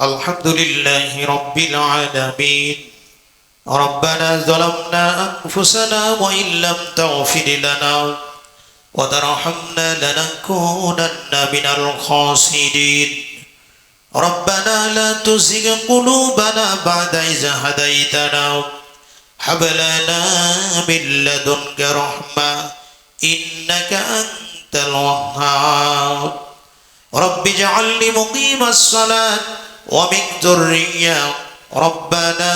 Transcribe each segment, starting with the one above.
الحمد لله رب العالمين. ربنا ظلمنا أنفسنا وإن لم تغفر لنا وترحمنا لنكونن من الخاسرين. ربنا لا تزغ قلوبنا بعد إذ هديتنا. هب لنا من لدنك رحمة إنك أنت الوهاب. رب اجعلني مقيم الصلاة ومن ذرية ربنا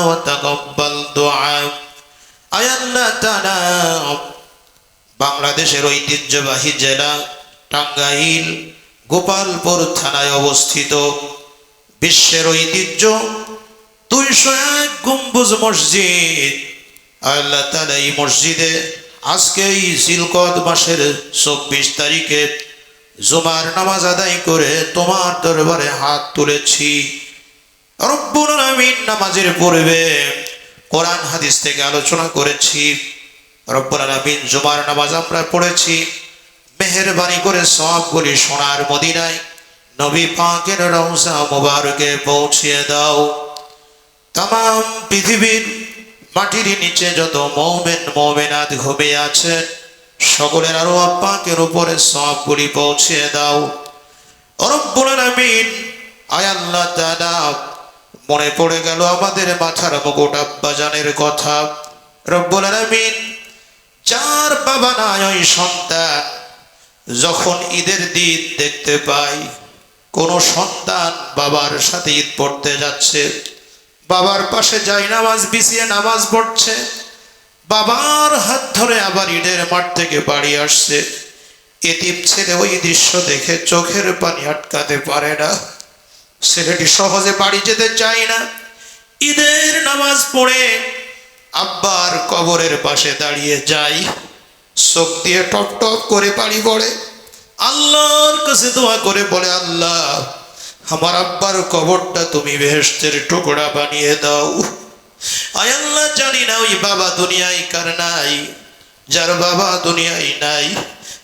وتقبل دعاء আয় আল্লাহ তাআলা বাংলাদেশের ঐতিহ্যবাহী জেলা টাঙ্গাইল গোপালপুর থানায় অবস্থিত বিশ্বের ঐতিহ্য দুইশো এক গম্বুজ মসজিদ আল্লাহ তালা এই মসজিদে আজকে এই সিলকদ মাসের চব্বিশ তারিখে জুমার নামাজ আদায় করে তোমার দরবারে হাত তুলেছি। রব্বুল আলামিন নামাজের পূর্বে কোরআন হাদিস থেকে আলোচনা করেছি। রব্বুল আলামিন জুমার নামাজ আমরা পড়েছি। মেহেরবানি করে সবগুলি সোনার মদিনায় নবী পাকের রওজা মুবারকে পৌঁছিয়ে দাও। তাম পৃথিবীর মাটির নিচে যত মৌমেন মৌমেনাত ঘুমিয়ে আছেন সকলের আরও আপাকের উপরে সবগুলি পৌঁছে দাও। রব্বুল তাআলা, মনে পড়ে গেল আমাদের মাথার মুকুট আব্বাজানের কথা। রব্বুল আলামিন চার বাবা নাই ওই সন্তান, যখন ঈদের দিন দেখতে পাই, কোন সন্তান বাবার সাথে ঈদ পড়তে যাচ্ছে, বাবার পাশে যাই নামাজ, বিছিয়ে নামাজ পড়ছে বাবার হাত ধরে আবার ঈদের মাঠ থেকে বাড়ি আসছে। এতিম ছেলে ওই দৃশ্য দেখে চোখের পানি আটকাতে পারে না। ছেলেটি সহজে বাড়ি যেতে চায় না। ঈদের নামাজ পড়ে আব্বার কবরের পাশে দাঁড়িয়ে যাই চোখ দিয়ে টপ টপ করে পানি পড়ে। আল্লাহর কাছে দোয়া করে বলে, আল্লাহ, আমার আব্বার কবরটা তুমি বেহেস্তের টুকরা বানিয়ে দাও। জানি না ওই বাবা দুনিয়ায় কার নাই, যার বাবা দুনিয়ায় নাই।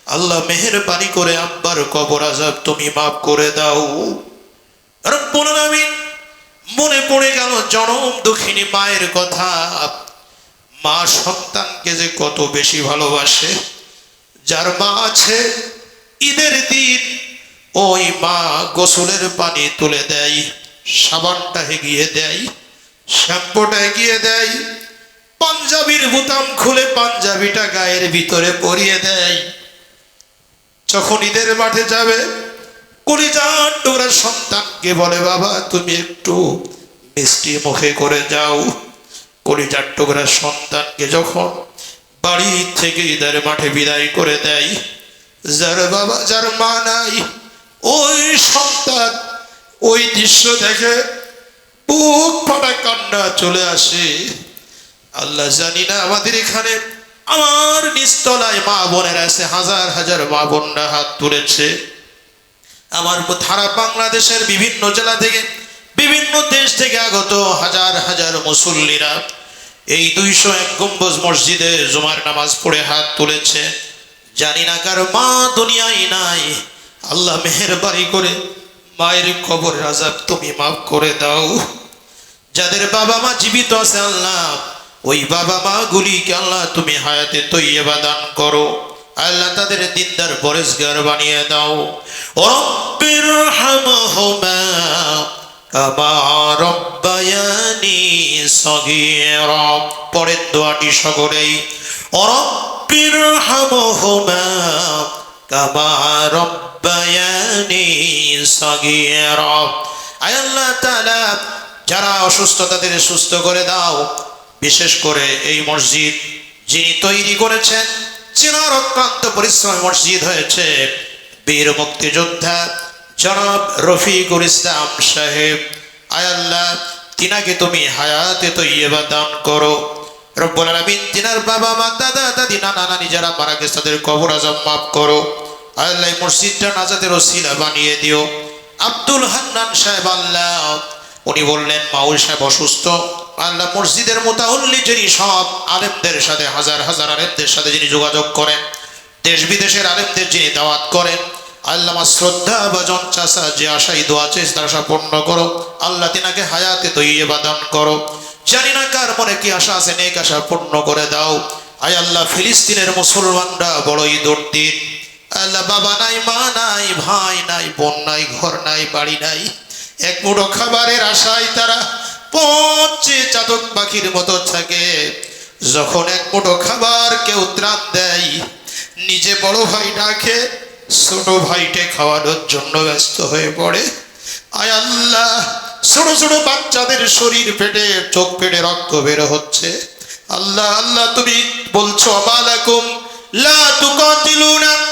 আল্লাহ মেহেরবানি করে আব্বার কবর আজাব তুমি মাফ করে দাও। মনে পড়ে গেল জনম দুঃখিনী মায়ের কথা। মা সন্তানকে যে কত বেশি ভালোবাসে। যার মা আছে ঈদের দিন, ওই মা গোসলের পানি তুলে দেয়, সাবানটা হেগিয়ে দেয়। শ্যাম্পুটা এগিয়ে দেয়, পাঞ্জাবির বুতাম খুলে পাঞ্জাবিটা গায়ের ভিতরে পরিয়ে দেয়। যখন ঈদের মাঠে যাবে, কলিজার টুকরা সন্তানকে বলে, বাবা, তুমি একটু মিষ্টি মুখে করে যাও। কলিজার টুকরা সন্তানকে যখন বাড়ি থেকে ঈদের মাঠে বিদায় করে দেয়, যার বাবা, যার মা নাই, ওই সন্তান ওই দৃশ্য দেখে বুক ফাটা কান্না চলে আসে। আল্লাহ জানি না আমাদের এখানে আমার নিস্তলায় মা বোনের আছে, হাজার হাজার মা বোনরা হাত তুলেছে। আমার ধারা বাংলাদেশের বিভিন্ন জেলা থেকে, বিভিন্ন দেশ থেকে আগত হাজার হাজার মুসল্লিরা এই দুইশো এক গম্বুজ মসজিদে জুমার নামাজ পড়ে হাত তুলেছে। জানি না কার মা দুনিয়ায় নাই, আল্লাহ মেহেরবাড়ি করে মায়ের কবর আজাব তুমি মাফ করে দাও। যাদের বাবা মা জীবিত আছে আল্লাহ, ওই বাবা মা গুলিকে আল্লাহ তুমি হায়াতে তৈবা দান করো। আল্লাহ তাদের দিনদার পরেশগার বানিয়ে দাও। রব্বির হামহুমা পরের দোয়াটি সকলেই, রব্বির হামহুমা যারা অসুস্থ তাদের সুস্থ করে দাও, বিশেষ করে এই মসজিদ যিনি তৈরি করেছেন, চিনার অক্লান্ত পরিশ্রম মসজিদ হয়েছে। বীর মুক্তিযোদ্ধা জনাব রফিকুল ইসলাম সাহেব আয়াল্লাহ তিনাকে তুমি হায়াতে তৈবা দান করো। রব্বুল আলামিন তিনার বাবা মা দাদা, দাদি, নানা, নানি যারা মারা গেছে, তাদের কবর আজম মাফ করো। আল্লাহ মসজিদটা নাজাদের ওসিলা বানিয়ে দিও। আব্দুল হান্নান সাহেব আল্লাহ, উনি বললেন মাউল সাহেব অসুস্থ। আল্লাহ মসজিদের মোতাউল্লি যিনি সব আলেমদের সাথে, হাজার হাজার আলেমদের সাথে যিনি যোগাযোগ করেন, দেশ বিদেশের আলেমদের যিনি দাওয়াত করেন আল্লাহ আমার শ্রদ্ধা ভজন চাষা যে আশাই দোয়া চেয়েছে তার আশা পূর্ণ করো। আল্লাহ তিনাকে হায়াতে তৈয়ে বাদান করো। জানি না কার মনে কি আশা আছে, নেক আশা পূর্ণ করে দাও। আয় আল্লাহ ফিলিস্তিনের মুসলমানরা বড়ই দুর্দিন। আল্লাহ বাবা নাই, মা নাই, ভাই নাই, বোন নাই, ঘর নাই, বাড়ি নাই। এক মুঠো খাবারের আশায় তারা পচে চাতক পাখির মতো থাকে। যখন এক মুঠো খাবার কেউ ত্রাণ দেয়, নিজে বড় ভাই ডাকে, ছোট ভাইটে খাওয়ানোর জন্য ব্যস্ত হয়ে পড়ে। আয় আল্লাহ, ছোট ছোট বাচ্চাদের শরীর পেটে, চোখ পেটে রক্ত বের হচ্ছে। আল্লাহ আল্লাহ, তুমি বলছো, আমালাকুম লা তুকাতিলুনা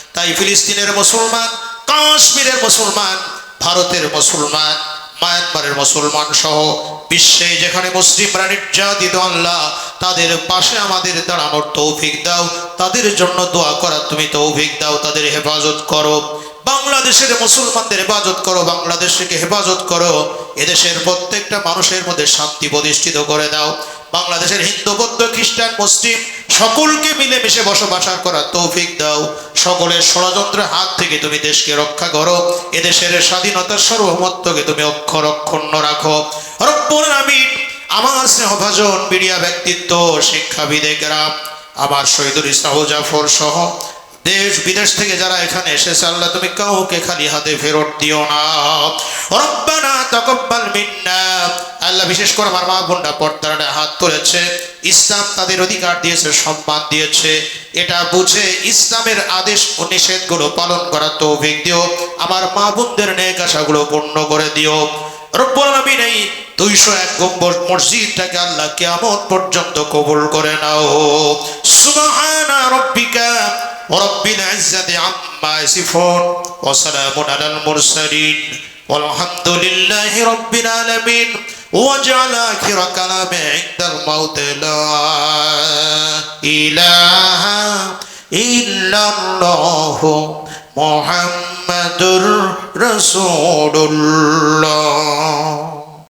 তাই ফিলিস্তিনের মুসলমান, কাশ্মীরের মুসলমান, ভারতের মুসলমান, মায়ানমারের মুসলমান সহ বিশ্বে যেখানে মুসলিমরা নির্যাতিত আল্লাহ, তাদের পাশে আমাদের দাঁড়ানোর তৌফিক দাও, তাদের জন্য দোয়া করার তুমি তৌফিক দাও, তাদের হেফাজত করো। বাংলাদেশের মুসলমানদের হেফাজত করো, বাংলাদেশকে হেফাজত করো, এদেশের প্রত্যেকটা মানুষের মধ্যে শান্তি প্রতিষ্ঠিত করে দাও। বাংলাদেশের হিন্দু, বৌদ্ধ, খ্রিস্টান, মুসলিম সকলকে মিলেমিশে বসবাস করার তৌফিক দাও। সকলের ষড়যন্ত্রের হাত থেকে তুমি দেশকে রক্ষা করো। এদেশের স্বাধীনতার সার্বভৌমত্বকে তুমি অক্ষর অক্ষুণ্ণ রাখো। রব্বুল আমিন, আমার স্নেহভাজন মিডিয়া ব্যক্তিত্ব, শিক্ষাবিদে গ্রাম, আমার শহীদুল ইসলাম জাফর সহ দেশ বিদেশ থেকে যারা এখানে এসেছে, আল্লাহ তুমি কাউকে খালি হাতে ফেরত দিও না। রব্বানা তাকাব্বাল মিন্না। আল্লাহ বিশেষ করে আমার মা বোনরা পর্দার হাত তুলেছে ইসলাম তাদের অধিকার দিয়েছে সম্মান দিয়েছে এটা বুঝে ইসলামের আদেশ ও নিষেধগুলো পালন করার তৌফিক দিও আমার মা বোনদের নেক আশাগুলো পূর্ণ করে দিও রব্বুল আলামিন এই দুইশো এক গম্বর মসজিদটাকে আল্লাহ কেমন পর্যন্ত কবুল করে নাও সুবহানা রব্বিকা رب العزة عما يصفون وسلام على المرسلين والحمد لله رب العالمين واجعل آخر كلام عند الموت لا إله إلا الله محمد رسول الله